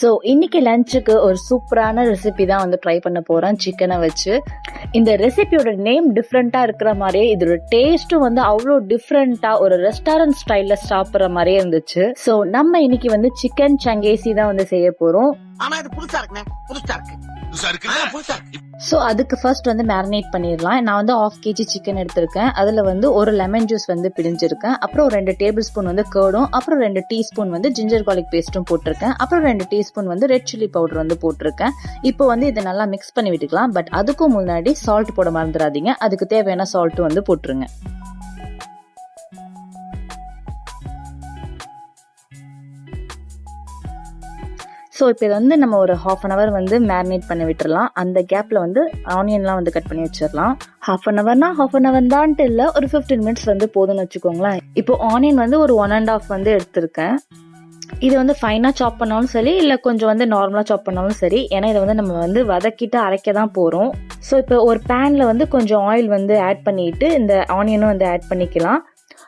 So இன்னைக்கு லஞ்சுக்கு ஒரு சூப்பரான ரெசிபி தான் வந்து ட்ரை பண்ண போகிறேன் சிக்கனை வச்சு. இந்த ரெசிபியோட நேம் டிஃப்ரெண்ட்டாக இருக்கிற மாதிரியே இதோட டேஸ்ட்டும் வந்து அவ்வளோ டிஃப்ரெண்ட்டாக ஒரு ரெஸ்டாரண்ட் ஸ்டைலில் சாப்பிட்ற மாதிரியே இருந்துச்சு. ஸோ நம்ம இன்னைக்கு வந்து சிக்கன் சங்கேசி தான் வந்து செய்ய போகிறோம் ஆனால் இது புதுசாக இருக்குண்ணே புதுசாக இருக்கு. ஸோ அதுக்கு ஃபர்ஸ்ட் வந்து மேரினேட் பண்ணிடலாம். நான் வந்து ஆஃப் கேஜி சிக்கன் எடுத்திருக்கேன். அதில் வந்து ஒரு லெமன் ஜூஸ் வந்து பிழிஞ்சிருக்கேன். அப்புறம் ரெண்டு டேபிள் ஸ்பூன் வந்து கேர்டும் அப்புறம் ரெண்டு டீஸ்பூன் வந்து ஜிஞ்சர் garlic பேஸ்ட்டும் போட்டிருக்கேன். அப்புறம் ரெண்டு டீஸ்பூன் வந்து ரெட் சில்லி பவுடர் வந்து போட்டிருக்கேன். இப்போ வந்து இதை நல்லா மிக்ஸ் பண்ணி விட்டுக்கலாம். பட் அதுக்கும் முன்னாடி சால்ட் போட மறந்துடாதீங்க. அதுக்கு தேவையான சால்ட்டும் வந்து போட்டுருங்க. ஸோ இப்போ இதை வந்து நம்ம ஒரு ஹாஃப் அன் ஹவர் வந்து மேரினேட் பண்ணி விட்டுறலாம். அந்த கேப்பில் வந்து ஆனியன்லாம் வந்து கட் பண்ணி வச்சிடலாம் ஹாஃப் அன் ஹவர்னா ஹாஃப் அன் ஹவர் தான்ட்டு இல்லை ஒரு ஃபிஃப்டீன் மினிட்ஸ் வந்து போதும்னு வச்சுக்கோங்களேன். இப்போ ஆனியன் வந்து ஒரு ஒன் அண்ட் ஆஃப் வந்து எடுத்திருக்கேன். இது வந்து ஃபைனாக சாப் பண்ணாலும் சரி இல்லை கொஞ்சம் வந்து நார்மலாக சாப் பண்ணாலும் சரி ஏன்னா இதை வந்து நம்ம வந்து வதக்கிட்டு அரைக்க தான் போகிறோம் ஸோ இப்போ ஒரு பேனில் வந்து கொஞ்சம் ஆயில் வந்து ஆட் பண்ணிட்டு இந்த ஆனியனும் வந்து ஆட் பண்ணிக்கலாம்.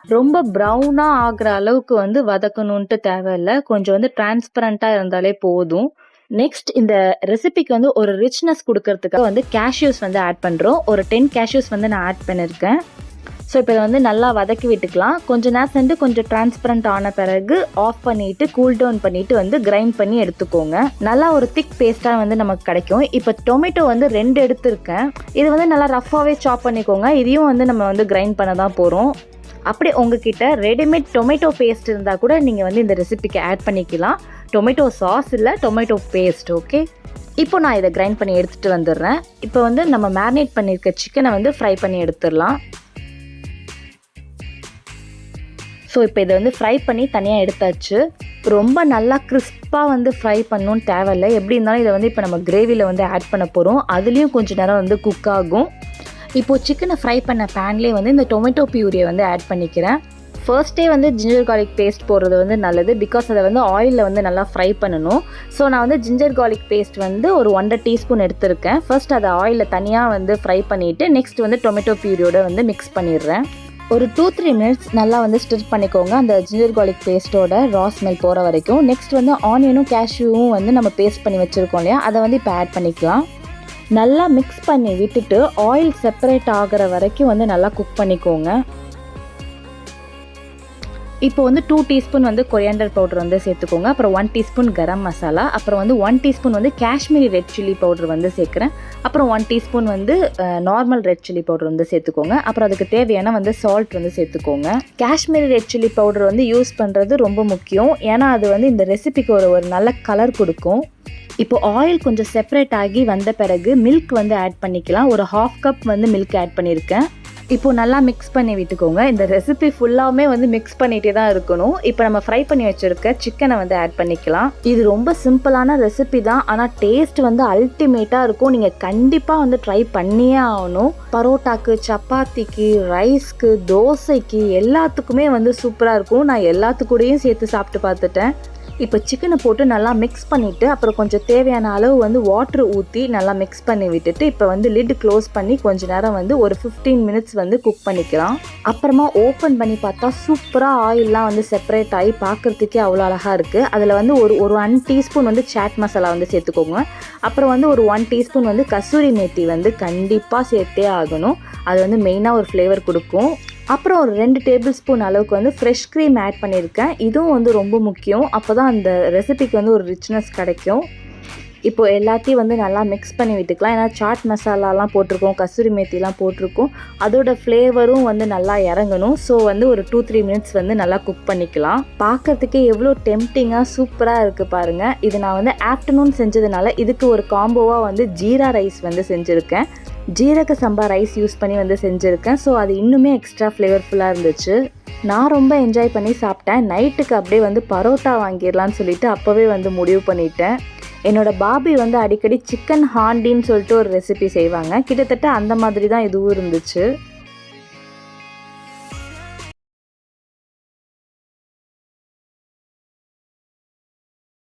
ரொம்ப ப்ரௌனாக ஆகிற அளவுக்கு வந்து வதக்கணுன்ட்டு தேவையில்லை. கொஞ்சம் வந்து டிரான்ஸ்பரண்ட்டாக இருந்தாலே போதும். நெக்ஸ்ட் இந்த ரெசிபிக்கு வந்து ஒரு ரிச்னஸ் கொடுக்கறதுக்காக வந்து கேஷ்யூஸ் வந்து ஆட் பண்ணுறோம் ஒரு டென் கேஷ்யூஸ் வந்து நான் ஆட் பண்ணியிருக்கேன் ஸோ இப்போ இதை வந்து நல்லா வதக்கி விட்டுக்கலாம். கொஞ்ச நேரம் சென்று கொஞ்சம் டிரான்ஸ்பரண்ட் ஆன பிறகு ஆஃப் பண்ணிட்டு கூல் டவுன் பண்ணிட்டு வந்து கிரைண்ட் பண்ணி எடுத்துக்கோங்க. நல்லா ஒரு திக் பேஸ்ட்டாக வந்து நமக்கு கிடைக்கும். இப்போ டொமேட்டோ வந்து ரெண்டு எடுத்திருக்கேன். இது வந்து நல்லா ரஃபாகவே சாப் பண்ணிக்கோங்க. இதையும் வந்து நம்ம வந்து கிரைண்ட் பண்ண தான் போகிறோம் அப்படி உங்ககிட்ட ரெடிமேட் டொமேட்டோ பேஸ்ட் இருந்தால் கூட நீங்கள் வந்து இந்த ரெசிபிக்கு ஆட் பண்ணிக்கலாம். டொமேட்டோ சாஸ் இல்லை டொமேட்டோ பேஸ்ட் ஓகே இப்போ நான் இதை கிரைண்ட் பண்ணி எடுத்துகிட்டு வந்துடுறேன். இப்போ வந்து நம்ம மேரினேட் பண்ணியிருக்க சிக்கனை வந்து ஃப்ரை பண்ணி எடுத்துடலாம். ஸோ இப்போ இதை வந்து ஃப்ரை பண்ணி தனியாக எடுத்தாச்சு. ரொம்ப நல்லா கிறிஸ்பாக வந்து ஃப்ரை பண்ணணும்னு தேவையில்லை. எப்படி இருந்தாலும் இதை வந்து இப்போ நம்ம கிரேவியில் வந்து ஆட் பண்ண போகிறோம் அதுலேயும் கொஞ்சம் நேரம் வந்து குக் ஆகும். இப்போது சிக்கனை ஃப்ரை பண்ண பேன்லேயே வந்து இந்த டொமேட்டோ பியூரியை வந்து ஆட் பண்ணிக்கிறேன். ஃபர்ஸ்ட்டே வந்து ஜிஞ்சர் கார்லிக் பேஸ்ட் போடுறது வந்து நல்லது. பிகாஸ் அதை வந்து ஆயிலில் வந்து நல்லா ஃப்ரை பண்ணணும். ஸோ நான் வந்து ஜிஞ்சர் கார்லிக் பேஸ்ட் வந்து ஒரு ஒன்றரை டீஸ்பூன் எடுத்திருக்கேன். ஃபர்ஸ்ட் அதை ஆயிலில் தனியாக வந்து ஃப்ரை பண்ணிவிட்டு நெக்ஸ்ட் வந்து டொமேட்டோ பியூரியோட வந்து மிக்ஸ் பண்ணிடுறேன். ஒரு டூ த்ரீ மினிட்ஸ் நல்லா வந்து ஸ்டிர் பண்ணிக்கோங்க. அந்த ஜிஞ்சர் கார்லிக் பேஸ்ட்டோட ரா ஸ்மெல் போகிற வரைக்கும். நெக்ஸ்ட் வந்து ஆனியனும் கேஷ்யூவும் வந்து நம்ம பேஸ்ட் பண்ணி வச்சுருக்கோம் இல்லையா? அதை வந்து இப்போ ஆட் பண்ணிக்கலாம். நல்லா மிக்ஸ் பண்ணி விட்டுட்டு ஆயில் செப்பரேட் ஆகிற வரைக்கும் வந்து நல்லா குக் பண்ணிக்கோங்க. இப்போ வந்து டூ டீஸ்பூன் வந்து கொரியாண்டர் பவுடர் வந்து சேர்த்துக்கோங்க. அப்புறம் ஒன் டீஸ்பூன் கரம் மசாலா அப்புறம் வந்து ஒன் டீஸ்பூன் வந்து காஷ்மீரி ரெட் சில்லி பவுடர் வந்து சேர்க்குறேன். அப்புறம் ஒன் டீஸ்பூன் வந்து நார்மல் ரெட் சில்லி பவுடர் வந்து சேர்த்துக்கோங்க. அப்புறம் அதுக்கு தேவையான வந்து சால்ட் வந்து சேர்த்துக்கோங்க. காஷ்மீரி ரெட் சில்லி பவுடர் வந்து யூஸ் பண்ணுறது ரொம்ப முக்கியம். ஏன்னா அது வந்து இந்த ரெசிபிக்கு ஒரு ஒரு நல்ல கலர் கொடுக்கும். இப்போ ஆயில் கொஞ்சம் செப்பரேட் ஆகி வந்த பிறகு மில்க் வந்து ஆட் பண்ணிக்கலாம். ஒரு ஹாஃப் கப் வந்து மில்க் ஆட் பண்ணியிருக்கேன். இப்போ நல்லா மிக்ஸ் பண்ணி விட்டுக்கோங்க. இந்த ரெசிபி ஃபுல்லாகவுமே வந்து மிக்ஸ் பண்ணிகிட்டே தான் இருக்கணும். இப்போ நம்ம ஃப்ரை பண்ணி வச்சுருக்க சிக்கனை வந்து ஆட் பண்ணிக்கலாம். இது ரொம்ப சிம்பிளான ரெசிபி தான். ஆனால் டேஸ்ட் வந்து அல்டிமேட்டாக இருக்கும். நீங்கள் கண்டிப்பாக வந்து ட்ரை பண்ணியே ஆகணும். பரோட்டாக்கு சப்பாத்திக்கு ரைஸ்க்கு தோசைக்கு எல்லாத்துக்குமே வந்து சூப்பராக இருக்கும். நான் எல்லாத்துக்கூடையும் சேர்த்து சாப்பிட்டு பார்த்துட்டேன். இப்போ சிக்கனை போட்டு நல்லா மிக்ஸ் பண்ணிவிட்டு அப்புறம் கொஞ்சம் தேவையான அளவு வந்து வாட்ரு ஊற்றி நல்லா மிக்ஸ் பண்ணி விட்டுட்டு இப்போ வந்து லிட் க்ளோஸ் பண்ணி கொஞ்ச நேரம் வந்து ஒரு ஃபிஃப்டீன் மினிட்ஸ் வந்து குக் பண்ணிக்கலாம். அப்புறமா ஓப்பன் பண்ணி பார்த்தா சூப்பராக ஆயிலெலாம் வந்து செப்பரேட் ஆகி பார்க்குறதுக்கே அவ்வளோ அழகாக இருக்குது அதில் வந்து ஒரு ஒரு ஒன் டீஸ்பூன் வந்து சாட் மசாலா வந்து சேர்த்துக்கோங்க. அப்புறம் வந்து ஒரு ஒன் டீஸ்பூன் வந்து கசூரி மேத்தி வந்து கண்டிப்பாக சேர்த்தே ஆகணும். அது வந்து மெயினாக ஒரு ஃப்ளேவர் கொடுக்கும். அப்புறம் ஒரு ரெண்டு டேபிள் ஸ்பூன் அளவுக்கு வந்து ஃப்ரெஷ் க்ரீம் ஆட் பண்ணியிருக்கேன். இதுவும் வந்து ரொம்ப முக்கியம். அப்போ தான் அந்த ரெசிபிக்கு வந்து ஒரு ரிச்னஸ் கிடைக்கும். இப்போ எல்லாத்தையும் வந்து நல்லா மிக்ஸ் பண்ணி விட்டுக்கலாம். ஏன்னா சாட் மசாலாலாம் போட்டிருக்கோம் கசூரி மேத்திலாம் போட்டிருக்கோம். அதோட ஃப்ளேவரும் வந்து நல்லா இறங்கணும். ஸோ வந்து ஒரு டூ த்ரீ மினிட்ஸ் வந்து நல்லா குக் பண்ணிக்கலாம். பார்க்கறதுக்கே எவ்வளோ டெம்டிங்காக சூப்பராக இருக்குது பாருங்கள் இது நான் வந்து ஆஃப்டர்நூன் செஞ்சதுனால இதுக்கு ஒரு காம்போவாக வந்து ஜீரா ரைஸ் வந்து செஞ்சுருக்கேன். ஜீரக சம்பா ரைஸ் யூஸ் பண்ணி வந்து செஞ்சுருக்கேன். ஸோ அது இன்னுமே எக்ஸ்ட்ரா ஃப்ளேவர்ஃபுல்லாக இருந்துச்சு. நான் ரொம்ப என்ஜாய் பண்ணி சாப்பிட்டேன். நைட்டுக்கு அப்படியே வந்து பரோட்டா வாங்கிடலான்னு சொல்லிட்டு அப்போவே வந்து முடிவு பண்ணிட்டேன். என்னோடய பாபி வந்து அடிக்கடி சிக்கன் ஹாண்டின்னு சொல்லிட்டு ஒரு ரெசிபி செய்வாங்க. கிட்டத்தட்ட அந்த மாதிரி தான் இதுவும் இருந்துச்சு.